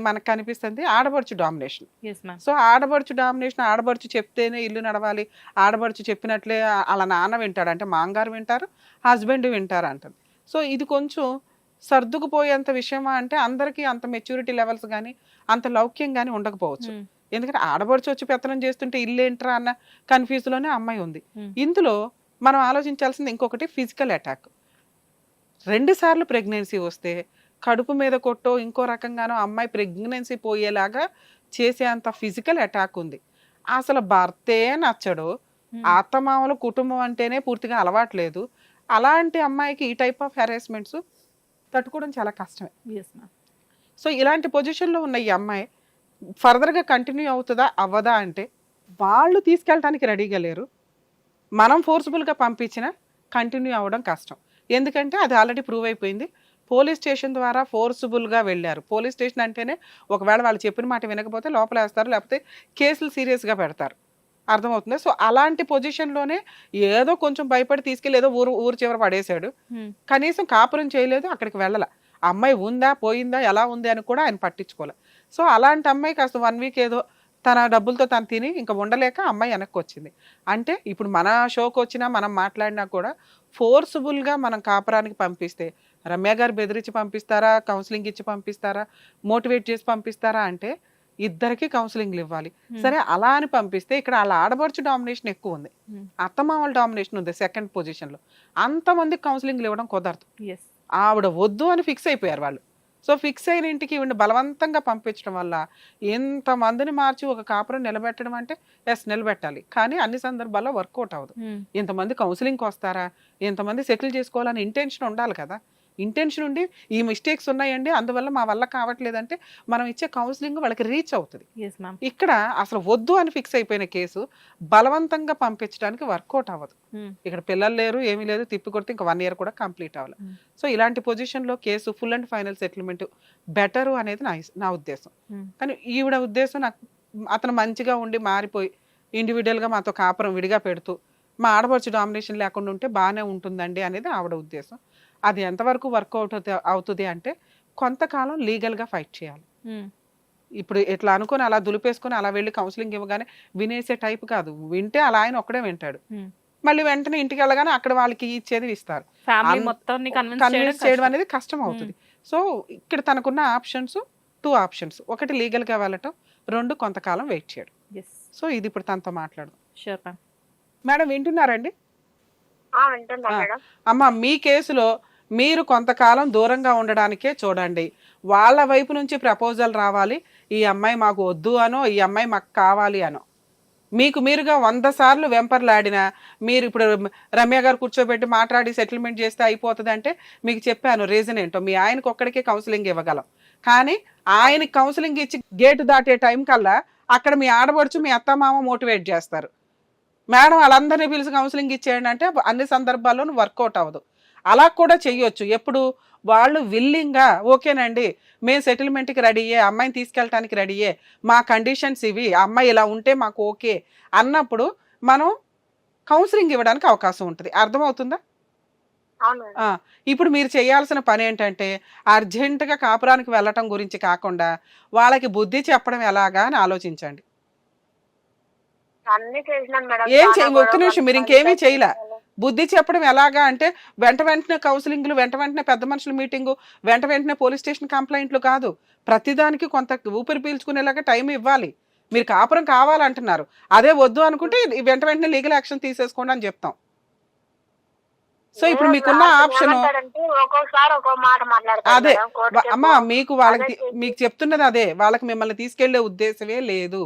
మనకు కనిపిస్తుంది ఆడపడుచు డామినేషన్. సో ఆడపడుచు డామినేషన్ ఆడపడుచు చెప్తేనే ఇల్లు నడవాలి. ఆడపడుచు చెప్పినట్లే అలా నాన్న వింటాడు. అంటే మాంగారు వింటారు హస్బెండ్ వింటారు అంటుంది. సో ఇది కొంచెం సర్దుకుపోయేంత విషయమా అంటే అందరికీ అంత మెచ్యూరిటీ లెవెల్స్ కానీ అంత లౌక్యం కానీ ఉండకపోవచ్చు. Hmm. ఎందుకంటే ఆడపడుచు వచ్చి పెత్తనం చేస్తుంటే ఇల్లు ఏంట్రా అన్న కన్ఫ్యూజ్లోనే అమ్మాయి ఉంది. Hmm. ఇందులో మనం ఆలోచించాల్సింది ఇంకొకటి ఫిజికల్ అటాక్. రెండు సార్లు ప్రెగ్నెన్సీ వస్తే కడుపు మీద కొట్టో ఇంకో రకంగానో అమ్మాయి ప్రెగ్నెన్సీ పోయేలాగా చేసేంత ఫిజికల్ అటాక్ ఉంది. అసలు భర్తే నచ్చడు. అత్తమామల కుటుంబం అంటేనే పూర్తిగా అలవాట్లేదు అలాంటి అమ్మాయికి ఈ టైప్ ఆఫ్ హెరాస్మెంట్స్ తట్టుకోవడం చాలా కష్టమే. సో ఇలాంటి పొజిషన్లో ఉన్న ఈ అమ్మాయి ఫర్దర్గా కంటిన్యూ అవుతుందా? అవ్వదా అంటే వాళ్ళు తీసుకెళ్ళటానికి రెడీగా లేరు. మనం ఫోర్స్ఫుల్గా పంపించిన కంటిన్యూ అవ్వడం కష్టం. ఎందుకంటే అది ఆల్రెడీ ప్రూవ్ అయిపోయింది. పోలీస్ స్టేషన్ ద్వారా ఫోర్స్ఫుల్గా వెళ్ళారు. పోలీస్ స్టేషన్ అంటేనే ఒకవేళ వాళ్ళు చెప్పిన మాట వినకపోతే లోపల వేస్తారు లేకపోతే కేసులు సీరియస్గా పెడతారు. అర్థమవుతుంది? సో అలాంటి పొజిషన్లోనే ఏదో కొంచెం భయపడి తీసుకెళ్ళి ఏదో ఊరు ఊరు చివర పడేశాడు. కనీసం కాపురం చేయలేదు అక్కడికి వెళ్ళాల. అమ్మాయి ఉందా పోయిందా ఎలా ఉంది అని కూడా ఆయన పట్టించుకోలే. సో అలాంటి అమ్మాయి కాస్త వన్ వీక్ ఏదో తన డబ్బులతో తను తిని ఇంకా ఉండలేక అమ్మాయి వెనక్కి వచ్చింది. అంటే ఇప్పుడు మన షోకి వచ్చినా మనం మాట్లాడినా కూడా ఫోర్స్ఫుల్గా మనం కాపురానికి పంపిస్తే రమ్య గారు బెదిరించి పంపిస్తారా? కౌన్సిలింగ్ ఇచ్చి పంపిస్తారా? మోటివేట్ చేసి పంపిస్తారా అంటే ఇద్దరికి కౌన్సిలింగ్లు ఇవ్వాలి. సరే అలా అని పంపిస్తే ఇక్కడ వాళ్ళ ఆడబడుచు డామినేషన్ ఎక్కువ ఉంది. Hmm. అత్తమామల డామినేషన్ ఉంది సెకండ్ పొజిషన్లో అంతమందికి కౌన్సిలింగ్లు ఇవ్వడం కుదరదు. ఎస్ ఆవిడ వద్దు అని ఫిక్స్ అయిపోయారు వాళ్ళు. సో ఫిక్స్ అయిన ఇంటికి ఈవిడ బలవంతంగా పంపించడం వల్ల ఎంతమందిని మార్చి ఒక కాపురం నిలబెట్టడం అంటే ఎస్ నిలబెట్టాలి. కానీ అన్ని సందర్భాల్లో వర్కౌట్ అవ్వదు. ఇంతమంది కౌన్సిలింగ్కి వస్తారా? ఇంతమంది సెటిల్ చేసుకోవాలని ఇంటెన్షన్ ఉండాలి కదా. ఇంటెన్షన్ ఉండి ఈ మిస్టేక్స్ ఉన్నాయండి అందువల్ల మా వల్ల కావట్లేదంటే మనం ఇచ్చే కౌన్సిలింగ్ వాళ్ళకి రీచ్ అవుతుంది. ఇక్కడ అసలు వద్దు అని ఫిక్స్ అయిపోయిన కేసు బలవంతంగా పంపించడానికి వర్కౌట్ అవ్వదు. ఇక్కడ పిల్లలు లేరు ఏమీ లేదు తిప్పి కొడితే ఇంకా వన్ ఇయర్ కూడా కంప్లీట్ అవ్వాలి. Hmm. సో ఇలాంటి పొజిషన్లో case full and final settlement better అనేది నా నా ఉద్దేశం. కానీ ఈవిడ ఉద్దేశం నాకు అతను మంచిగా ఉండి మారిపోయి ఇండివిజువల్గా మాతో కాపురం విడిగా పెడుతూ మా ఆడపడుచు డామినేషన్ లేకుండా ఉంటే బాగానే ఉంటుందండి అనేది ఆవిడ ఉద్దేశం. అది ఎంతవరకు వర్కౌట్ అవుతుంది అంటే కొంతకాలం లీగల్గా ఫైట్ చేయాలి. ఇప్పుడు ఇట్లా అనుకొని అలా దులిపేసుకొని అలా వెళ్ళి కౌన్సిలింగ్ ఇవ్వగానే వినేసే టైప్ కాదు. వింటే అలా ఆయన ఒక్కడే వింటాడు. మళ్ళీ వెంటనే ఇంటికి వెళ్ళగానే అక్కడ వాళ్ళకి ఇచ్చేది ఇస్తారు. కన్విన్స్ చేయడం అనేది కష్టం అవుతుంది. సో ఇక్కడ తనకున్న ఆప్షన్స్ టూ ఆప్షన్స్. ఒకటి లీగల్గా వెళ్ళటం రెండు కొంతకాలం వెయిట్ చేయడం. సో ఇది ఇప్పుడు తనతో మాట్లాడదాం. మేడం వింటున్నారండి? ఆ, వింటున్నా ఆ. మేడం. అమ్మ మీ కేసులో మీరు కొంతకాలం దూరంగా ఉండడానికే చూడండి. వాళ్ళ వైపు నుంచి ప్రపోజల్ రావాలి. ఈ అమ్మాయి మాకు వద్దు అనో ఈ అమ్మాయి మాకు కావాలి అనో. మీకు మీరుగా వంద సార్లు వెంపర్లాడినా మీరు ఇప్పుడు రమ్య గారు కూర్చోబెట్టి మాట్లాడి సెటిల్మెంట్ చేస్తే అయిపోతుంది అంటే మీకు చెప్పాను రీజన్ ఏంటో. మీ ఆయనకు ఒక్కడికే కౌన్సిలింగ్ ఇవ్వగలం. కానీ ఆయనకి కౌన్సిలింగ్ ఇచ్చి గేటు దాటే టైం కల్లా అక్కడ మీ ఆడపడుచు మీ అత్తమామ మోటివేట్ చేస్తారు. మేడం వాళ్ళందరినీ పిలిచి కౌన్సిలింగ్ ఇచ్చేయండి అంటే అన్ని సందర్భాల్లోనూ వర్కౌట్ అవ్వదు. అలా కూడా చెయ్యొచ్చు. ఎప్పుడు వాళ్ళు విల్లింగ్గా ఓకేనండి మేము సెటిల్మెంట్కి రెడీయే అమ్మాయిని తీసుకెళ్ళటానికి రెడీయే మా కండిషన్స్ ఇవి అమ్మాయి ఇలా ఉంటే మాకు ఓకే అన్నప్పుడు మనం కౌన్సిలింగ్ ఇవ్వడానికి అవకాశం ఉంటుంది. అర్థమవుతుందా? ఇప్పుడు మీరు చేయాల్సిన పని ఏంటంటే అర్జెంటుగా కాపురానికి వెళ్ళటం గురించి కాకుండా వాళ్ళకి బుద్ధి చెప్పడం ఎలాగా అని ఆలోచించండి. ఏం చేయ- ఒక్క నిమిషం, మీరు. ఇంకేమీ చేయలే. బుద్ధి చెప్పడం ఎలాగా అంటే వెంట వెంటనే కౌన్సిలింగ్లు వెంట వెంటనే పెద్ద మనుషుల మీటింగు వెంట వెంటనే పోలీస్ స్టేషన్ కంప్లైంట్లు కాదు. ప్రతిదానికి కొంత ఊపిరి పీల్చుకునేలాగా టైం ఇవ్వాలి. మీరు కాపురం కావాలంటున్నారు. అదే వద్దు అనుకుంటే వెంట వెంటనే లీగల్ యాక్షన్ తీసేసుకోండి అని చెప్తాం. సో ఇప్పుడు మీకున్న ఆప్షన్ అదే, అమ్మా. మీకు వాళ్ళకి మీకు చెప్తున్నది అదే. వాళ్ళకి మిమ్మల్ని తీసుకెళ్ళే ఉద్దేశమే లేదు.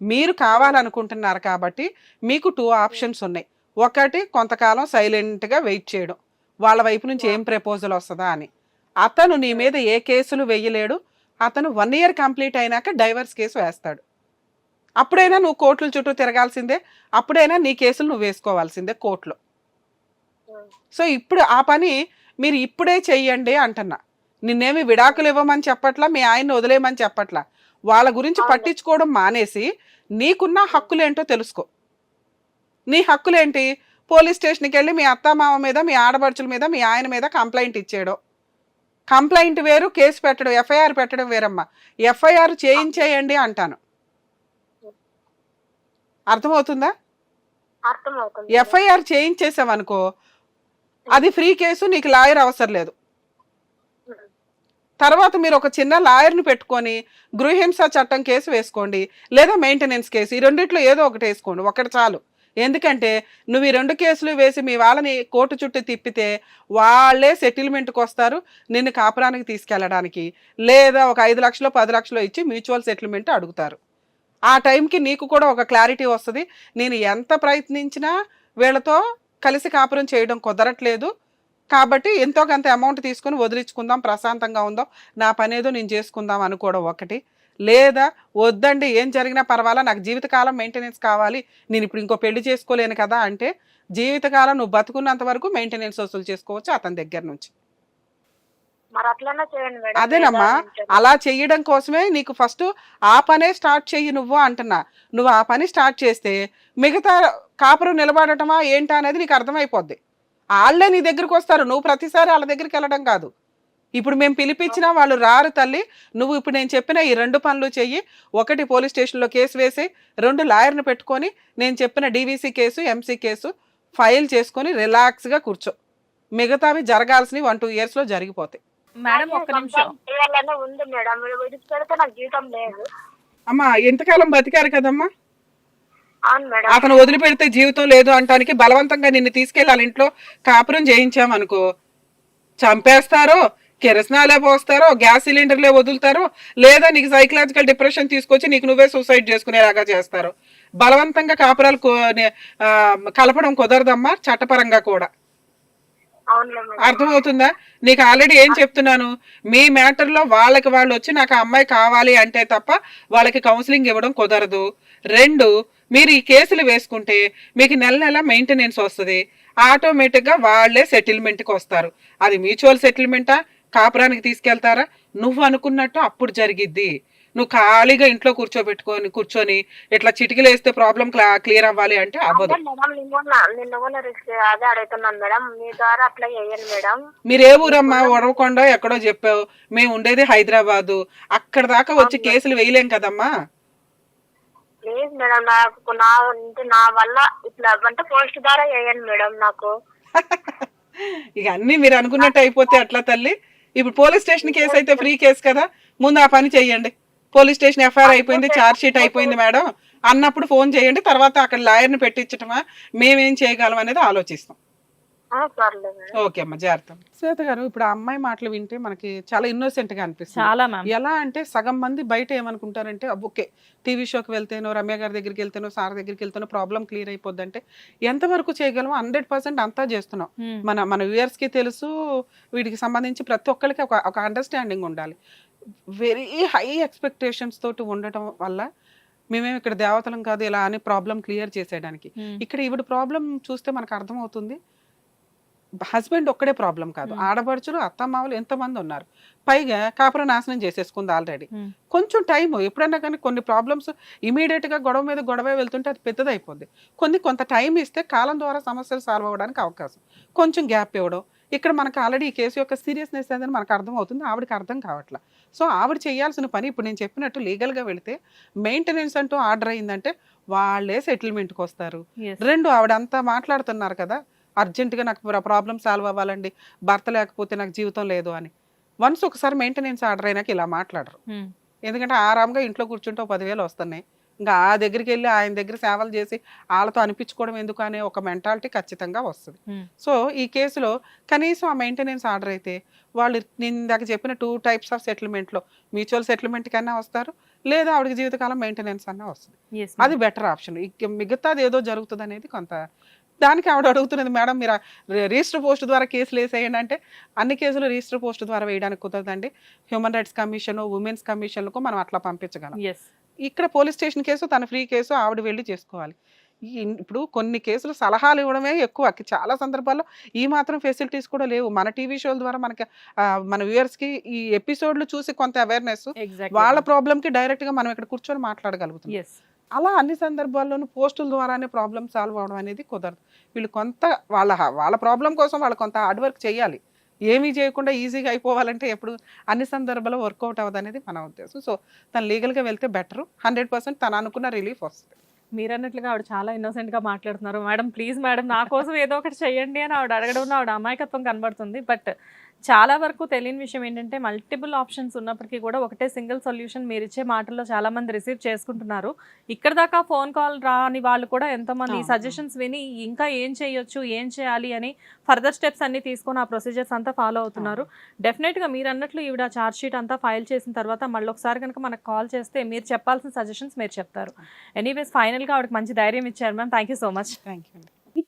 మీరు కావాలనుకుంటున్నారు కాబట్టి మీకు టూ ఆప్షన్స్ ఉన్నాయి. ఒకటి కొంతకాలం సైలెంట్గా వెయిట్ చేయడం. వాళ్ళ వైపు నుంచి ఏం ప్రపోజల్ వస్తుందా అని. అతను నీ మీద ఏ కేసులు వేయలేడు. అతను వన్ ఇయర్ కంప్లీట్ అయినాక డైవర్స్ కేసు వేస్తాడు. అప్పుడైనా నువ్వు కోర్టుల చుట్టూ తిరగాల్సిందే. అప్పుడైనా నీ కేసులు నువ్వు వేసుకోవాల్సిందే కోర్టులో. సో ఇప్పుడు ఆ పని మీరు ఇప్పుడే చెయ్యండి అంటున్నా. నిన్నేమి విడాకులు ఇవ్వమని చెప్పట్లా మీ ఆయన్ని వదిలేయమని చెప్పట్లా. వాళ్ళ గురించి. పట్టించుకోవడం మానేసి నీకున్న హక్కులేంటో తెలుసుకో. నీ హక్కులేంటి? పోలీస్ స్టేషన్కి వెళ్ళి మీ అత్త మామ మీద మీ ఆడపడుచుల మీద మీ ఆయన మీద కంప్లైంట్ ఇచ్చేయడం. కంప్లైంట్ వేరు కేసు పెట్టడం ఎఫ్ఐఆర్ పెట్టడం వేరమ్మా. ఎఫ్ఐఆర్ చేయించేయండి అంటాను. అర్థమవుతుందా? అర్థం అవుతుంది ఎఫ్ఐఆర్ చేయించేసావనుకో అది ఫ్రీ కేసు నీకు లాయర్ అవసరం లేదు. తర్వాత మీరు ఒక చిన్న లాయర్ని పెట్టుకొని గృహహింస చట్టం కేసు వేసుకోండి. లేదా మెయింటెనెన్స్ కేసు ఈ రెండిట్లో ఏదో ఒకటి వేసుకోండి. ఒకటి చాలు. ఎందుకంటే నువ్వు ఈ రెండు కేసులు వేసి మీ వాళ్ళని కోర్టు చుట్టూ తిప్పితే వాళ్ళే సెటిల్మెంట్కి వస్తారు నిన్ను కాపురానికి తీసుకెళ్ళడానికి. లేదా ఒక ఐదు లక్షలు పది లక్షలు ఇచ్చి మ్యూచువల్ సెటిల్మెంట్ అడుగుతారు. ఆ టైంకి నీకు కూడా ఒక క్లారిటీ వస్తుంది. నేను ఎంత ప్రయత్నించినా వీళ్ళతో కలిసి కాపురం చేయడం కుదరట్లేదు. కాబట్టి ఎంతో కొంత అమౌంట్ తీసుకుని వదిలించుకుందాం ప్రశాంతంగా ఉందాం. నా పనేదో నేను చేసుకుందాం అనుకోవడం ఒకటి. లేదా వద్దండి ఏం జరిగినా పర్వాలా నాకు జీవితకాలం మెయింటెనెన్స్ కావాలి నేను ఇప్పుడు ఇంకో పెళ్ళి చేసుకోలేను కదా అంటే జీవితకాలం నువ్వు బతుకున్నంత వరకు మెయింటెనెన్స్ వసూలు చేసుకోవచ్చు అతని దగ్గర నుంచి. చేయండి అదేనమ్మా అలా చెయ్యడం కోసమే నీకు ఫస్ట్ ఆ పనే స్టార్ట్ చెయ్యి నువ్వు అంటున్నా. నువ్వు ఆ పని స్టార్ట్ చేస్తే మిగతా కాపురం నిలబడటమా ఏంటా అనేది నీకు అర్థమైపోద్ది. వాళ్ళే నీ దగ్గరికి వస్తారు నువ్వు ప్రతిసారి వాళ్ళ దగ్గరికి వెళ్ళడం కాదు. ఇప్పుడు మేము పిలిపించినా వాళ్ళు రారు తల్లి. నువ్వు ఇప్పుడు నేను చెప్పిన ఈ రెండు పనులు చెయ్యి. ఒకటి పోలీస్ స్టేషన్లో కేసు వేసి రెండు లాయర్ని పెట్టుకొని నేను చెప్పిన DVC case MC case file చేసుకొని రిలాక్స్గా కూర్చో. మిగతావి జరగాల్సినవి వన్ టూ ఇయర్స్లో జరిగిపోతాయి. మేడం ఒక్క నిమిషం. ఉంది మేడం. నాకు జీతం లేదు. అమ్మా ఎంతకాలం బతికారు కదమ్మా? అతను వదిలిపెడితే జీవితం లేదు అంటానికి బలవంతంగా నిన్ను తీసుకెళ్ళాలి. ఇంట్లో కాపురం చేయించామనుకో. చంపేస్తారో కెరసనాలే పోస్తారో గ్యాస్ సిలిండర్లే వదులుతారో లేదా నీకు సైకలాజికల్ డిప్రెషన్ తీసుకొచ్చి నీకు నువ్వే సూసైడ్ చేసుకునేలాగా చేస్తారు. బలవంతంగా కాపురాలు కలపడం కుదరదమ్మా చట్టపరంగా కూడా. అర్థమవుతుందా? నీకు ఆల్రెడీ ఏం చెప్తున్నాను? మీ మ్యాటర్లో వాళ్ళకి వాళ్ళు వచ్చి నాకు ఆ అమ్మాయి కావాలి అంటే తప్ప వాళ్ళకి కౌన్సిలింగ్ ఇవ్వడం కుదరదు. రెండు మీరు ఈ కేసులు వేసుకుంటే మీకు నెల నెల మెయింటెనెన్స్ వస్తుంది. ఆటోమేటిక్గా వాళ్ళే సెటిల్మెంట్కి వస్తారు. అది మ్యూచువల్ సెటిల్మెంటా? కాపురానికి తీసుకెళ్తారా? నువ్వు అనుకున్నట్టు అప్పుడు జరిగిద్ది. నువ్వు ఖాళీగా ఇంట్లో కూర్చోబెట్టుకొని కూర్చొని ఇట్లా చిటికలు వేస్తే ప్రాబ్లం క్లియర్ అవ్వాలి అంటే అవ్వదు. మీరు ఏ ఊరమ్మా? ఉడవకొండ ఎక్కడో చెప్పావు. మేము ఉండేది హైదరాబాదు. అక్కడ దాకా వచ్చి కేసులు వేయలేం కదమ్మా? ప్లీజ్ మేడం నాకు నా అంటే నా వల్ల ఇట్లా అంటే పోస్ట్ ద్వారా చేయండి మేడం నాకు. ఇక అన్ని మీరు అనుకున్నట్టు అయిపోతే అట్లా తల్లి. ఇప్పుడు పోలీస్ స్టేషన్ కేసు అయితే ఫ్రీ కేసు కదా. ముందు ఆ పని చేయండి పోలీస్ స్టేషన్ ఎఫ్ఐఆర్ అయిపోయింది ఛార్జ్ షీట్ అయిపోయింది మేడం. అన్నప్పుడు ఫోన్ చేయండి తర్వాత అక్కడ లాయర్ని పెట్టించటమా? మేమేం చేయగలం అనేది ఆలోచిస్తాం. ఓకే అమ్మా జాగ్రత్త. శ్వేత గారు ఇప్పుడు ఆ అమ్మాయి మాటలు వింటే మనకి చాలా innocent గా అనిపిస్తుంది. చాలా మ్యామ్ ఎలా అంటే సగం మంది బయట ఏమనుకుంటారంటే "అబ్బ, ఓకే టీవీ షోకి వెళ్తేనో రమ్య గారి దగ్గరికి వెళ్తేనో సార్ దగ్గరికి వెళ్తేనో ప్రాబ్లం క్లియర్ అయిపోద్ది అంటే ఎంతవరకు చేయగలమో హండ్రెడ్ పర్సెంట్ అంతా చేస్తున్నాం. మన మన వ్యూయర్స్కి తెలుసు వీటికి సంబంధించి ప్రతి ఒక్కరికి ఒక ఒక అండర్స్టాండింగ్ ఉండాలి. వెరీ హై ఎక్స్పెక్టేషన్స్ తోటి ఉండటం వల్ల మేమేం ఇక్కడ దేవతలం కాదు ఇలా అని ప్రాబ్లం క్లియర్ చేసేయడానికి. ఇక్కడ ఈవిడ ప్రాబ్లం చూస్తే మనకు అర్థమవుతుంది. హస్బెండ్ ఒక్కడే ప్రాబ్లం కాదు. ఆడపడుచులు అత్తమామలు ఎంతమంది ఉన్నారు? పైగా కాపురం నాశనం చేసేసుకుంది ఆల్రెడీ. కొంచెం టైం ఎప్పుడైనా కానీ కొన్ని ప్రాబ్లమ్స్ ఇమీడియట్గా గొడవ మీద గొడవ వెళ్తుంటే అది పెద్దదైపోద్ది. కొన్ని కొంత టైం ఇస్తే కాలం ద్వారా సమస్యలు సాల్వ్ అవ్వడానికి అవకాశం. కొంచెం గ్యాప్ ఇవ్వడం. ఇక్కడ మనకు ఆల్రెడీ ఈ కేసు యొక్క సీరియస్నెస్ అనేది మనకు అర్థం అవుతుంది ఆవిడకి అర్థం కావట్లా. సో ఆవిడ చేయాల్సిన పని ఇప్పుడు నేను చెప్పినట్టు లీగల్గా వెళితే మెయింటెనెన్స్ అంటూ ఆర్డర్ అయిందంటే వాళ్ళే సెటిల్మెంట్కి వస్తారు. రెండు ఆవిడ అంతా మాట్లాడుతున్నారు కదా అర్జెంటుగా నాకు ప్రాబ్లం సాల్వ్ అవ్వాలండి. భర్త లేకపోతే నాకు జీవితం లేదు అని. వన్స్ ఒకసారి మెయింటెనెన్స్ ఆర్డర్ అయినాక ఇలా మాట్లాడరు. ఎందుకంటే ఆరాంగా ఇంట్లో కూర్చుంటే పదివేలు వస్తున్నాయి. ఇంకా ఆ దగ్గరికి వెళ్ళి ఆయన దగ్గర సేవలు చేసి వాళ్ళతో అనిపించుకోవడం ఎందుకు అనే ఒక మెంటాలిటీ ఖచ్చితంగా వస్తుంది. సో ఈ కేసులో కనీసం ఆ మెయింటెనెన్స్ ఆర్డర్ అయితే వాళ్ళు నేను ఇందాక చెప్పిన టూ టైప్స్ ఆఫ్ సెటిల్మెంట్లో మ్యూచువల్ సెటిల్మెంట్ కన్నా వస్తారు లేదా ఆవిడకి జీవితకాలం మెయింటెనెన్స్ అన్నా వస్తుంది. అది బెటర్ ఆప్షన్ మిగతాది ఏదో జరుగుతుంది అనేది కొంత దానికి ఆవిడ అడుగుతున్నది మేడం మీరు రిజిస్టర్ పోస్ట్ ద్వారా కేసులు వేసేయండి. అంటే అన్ని కేసులు రిజిస్టర్ పోస్ట్ ద్వారా వేయడానికి కుదరదండి. హ్యూమన్ రైట్స్ కమిషన్ ఉమెన్స్ కమిషన్లకు మనం అట్లా పంపించగలం. ఇక్కడ పోలీస్ స్టేషన్ కేసు తన ఫ్రీ కేసు ఆవిడ వెళ్ళి చేసుకోవాలి. ఇప్పుడు కొన్ని కేసులు సలహాలు ఇవ్వడమే ఎక్కువ. చాలా సందర్భాల్లో ఈ మాత్రం ఫెసిలిటీస్ కూడా లేవు. మన టీవీ షోల ద్వారా మనకి మన వ్యూయర్స్కి ఈ ఎపిసోడ్లు చూసి కొంత అవేర్నెస్ వాళ్ళ ప్రాబ్లంకి డైరెక్ట్గా మనం ఇక్కడ కూర్చొని మాట్లాడగలుగుతాం అలా అన్ని సందర్భాల్లోనూ పోస్టుల ద్వారానే ప్రాబ్లం సాల్వ్ అవడం అనేది కుదరదు. వీళ్ళు కొంత వాళ్ళ వాళ్ళ ప్రాబ్లం కోసం వాళ్ళు కొంత హార్డ్ వర్క్ చేయాలి. ఏమీ చేయకుండా ఈజీగా అయిపోవాలంటే ఎప్పుడు అన్ని సందర్భాల్లో వర్కౌట్ అవ్వదు అనేది మన ఉద్దేశం. సో తను లీగల్గా వెళ్తే బెటర్. హండ్రెడ్ పర్సెంట్ తను అనుకున్న రిలీఫ్ వస్తుంది. మీరు అన్నట్లుగా ఆవిడ చాలా ఇన్నోసెంట్గా మాట్లాడుతున్నారు. మేడం ప్లీజ్ మేడం నా కోసం ఏదో ఒకటి చెయ్యండి అని ఆవిడ అడగడం ఆవిడ అమాయకత్వం కనబడుతుంది. బట్ చాలా వరకు తెలియని విషయం ఏంటంటే మల్టిపుల్ ఆప్షన్స్ ఉన్నప్పటికీ కూడా ఒకటే సింగిల్ సొల్యూషన్ మీరు ఇచ్చే మాటల్లో చాలా మంది రిసీవ్ చేసుకుంటున్నారు. ఇక్కడ దాకా ఫోన్ కాల్ రాని వాళ్ళు కూడా ఎంతో మంది. సజెషన్స్ విని ఇంకా ఏం చేయొచ్చు ఏం చేయాలి అని ఫర్దర్ స్టెప్స్ అన్ని తీసుకొని ఆ ప్రొసీజర్స్ అంతా ఫాలో అవుతున్నారు. డెఫినెట్గా మీరు అన్నట్లు ఈవిడ చార్జ్ షీట్ అంతా ఫైల్ చేసిన తర్వాత మళ్ళీ ఒకసారి కనుక మనకు కాల్ చేస్తే మీరు చెప్పాల్సిన సజెషన్స్ మీరు చెప్తారు. ఎనీవేస్ ఫైనల్గా ఆవిడకి మంచి ధైర్యం ఇచ్చారు ma'am thank you so much thank you